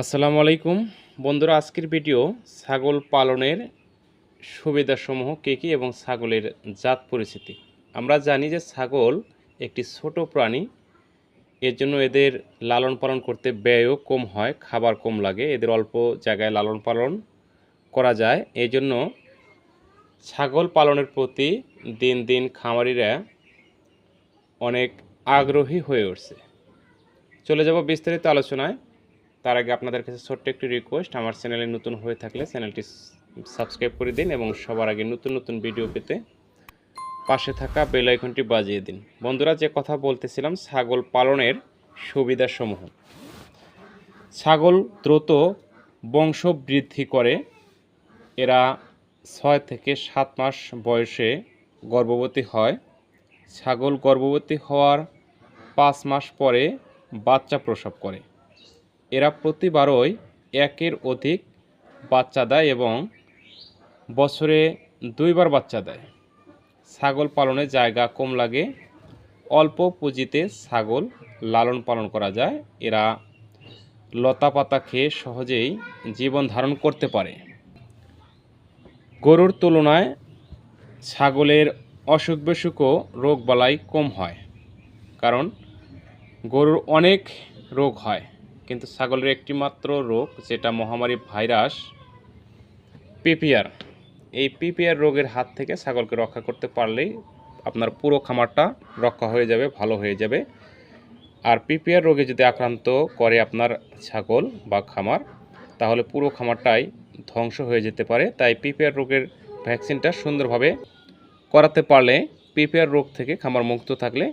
আসসালামু আলাইকুম। বন্ধুরা, আজকের ভিডিও ছাগল পালনের সুবিধাসমূহ কী কী এবং ছাগলের জাত পরিচিতি আমরা জানি যে ছাগল একটি ছোট প্রাণী, এর জন্য এদের লালন পালন করতে ব্যয়ও কম হয়, খাবার কম লাগে, এদের অল্প জায়গায় লালন পালন করা যায়। এই জন্য ছাগল পালনের প্রতি দিন দিন খামারিরা অনেক আগ্রহী হয়ে উঠছে। চলে যাব বিস্তারিত আলোচনায়। তার আগে আপনাদের কাছে ছোট্ট একটি রিকোয়েস্ট আমার চ্যানেলে নতুন হয়ে থাকলে চ্যানেলটি সাবস্ক্রাইব করে দিন এবং সবার আগে নতুন নতুন ভিডিও পেতে পাশে থাকা বেল আইকনটি বাজিয়ে দিন। বন্ধুরা, যে কথা বলতেছিলাম, ছাগল পালনের সুবিধাসমূহ। ছাগল দ্রুত বংশ বৃদ্ধি করে। এরা ছয় থেকে সাত মাস বয়সে গর্ভবতী হয়। ছাগল গর্ভবতী হওয়ার পাঁচ মাস পরে বাচ্চা প্রসব করে। এরা প্রতিবারই একের অধিক বাচ্চা দেয় এবং বছরে দুইবার বাচ্চা দেয়। ছাগল পালনে জায়গা কম লাগে। অল্প পুঁজিতে ছাগল লালন পালন করা যায়। এরা লতা পাতা খেয়ে সহজেই জীবন ধারণ করতে পারে। গরুর তুলনায় ছাগলের অসুখ বিসুখও রোগবালাই কম হয়। কারণ গরুর অনেক রোগ হয়। কিন্তু ছাগলের একটি মাত্র রোগ যেটা মহামারী ভাইরাস, পিপিআর। এই পিপিআর রোগের হাত থেকে ছাগলকে রক্ষা করতে পারলেই আপনার পুরো খামারটা রক্ষা হয়ে যাবে, ভালো হয়ে যাবে। আর পিপিআর রোগে যদি আক্রান্ত করে আপনার ছাগল বা খামার, তাহলে পুরো খামারটাই ধ্বংস হয়ে যেতে পারে। তাই পিপিআর রোগের ভ্যাকসিনটা সুন্দরভাবে করাতে পারলে পিপিআর রোগ থেকে খামার মুক্ত থাকলে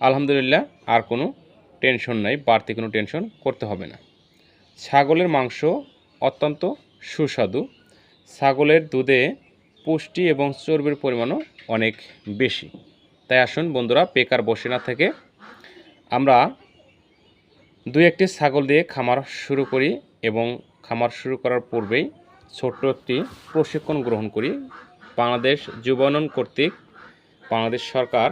আলহামদুলিল্লাহ আর কোনো টেনশন নাই, বাড়তি কোনো টেনশন করতে হবে না। ছাগলের মাংস অত্যন্ত সুস্বাদু। ছাগলের দুধে পুষ্টি এবং চর্বির পরিমাণও অনেক বেশি। তাই আসুন বন্ধুরা, বেকার বসে না থেকে আমরা দুই একটি ছাগল দিয়ে খামার শুরু করি এবং খামার শুরু করার পূর্বেই ছোট্ট একটি প্রশিক্ষণ গ্রহণ করি। বাংলাদেশ যুবনন কর্তৃক বাংলাদেশ সরকার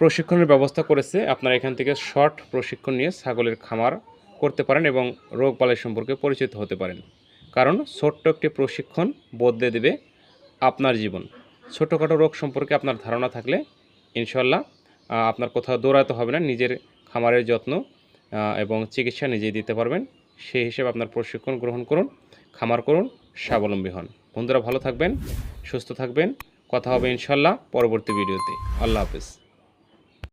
প্রশিক্ষণের ব্যবস্থা করেছে। আপনারা এখান থেকে শর্ট প্রশিক্ষণ নিয়ে ছাগলের খামার করতে পারেন এবং রোগবালাই সম্পর্কে পরিচিত হতে পারেন। কারণ ছোট্ট একটি প্রশিক্ষণ বদলে দেবে আপনার জীবন। ছোটোখাটো রোগ সম্পর্কে আপনার ধারণা থাকলে ইনশাল্লাহ আপনার কোথাও দৌড়াতে হবে না, নিজের খামারের যত্ন এবং চিকিৎসা নিজেই দিতে পারবেন। সেই হিসেবে আপনার প্রশিক্ষণ গ্রহণ করুন, খামার করুন, স্বাবলম্বী হন। বন্ধুরা ভালো থাকবেন, সুস্থ থাকবেন। কথা হবে ইনশাল্লাহ পরবর্তী ভিডিওতে। আল্লাহ হাফেজ।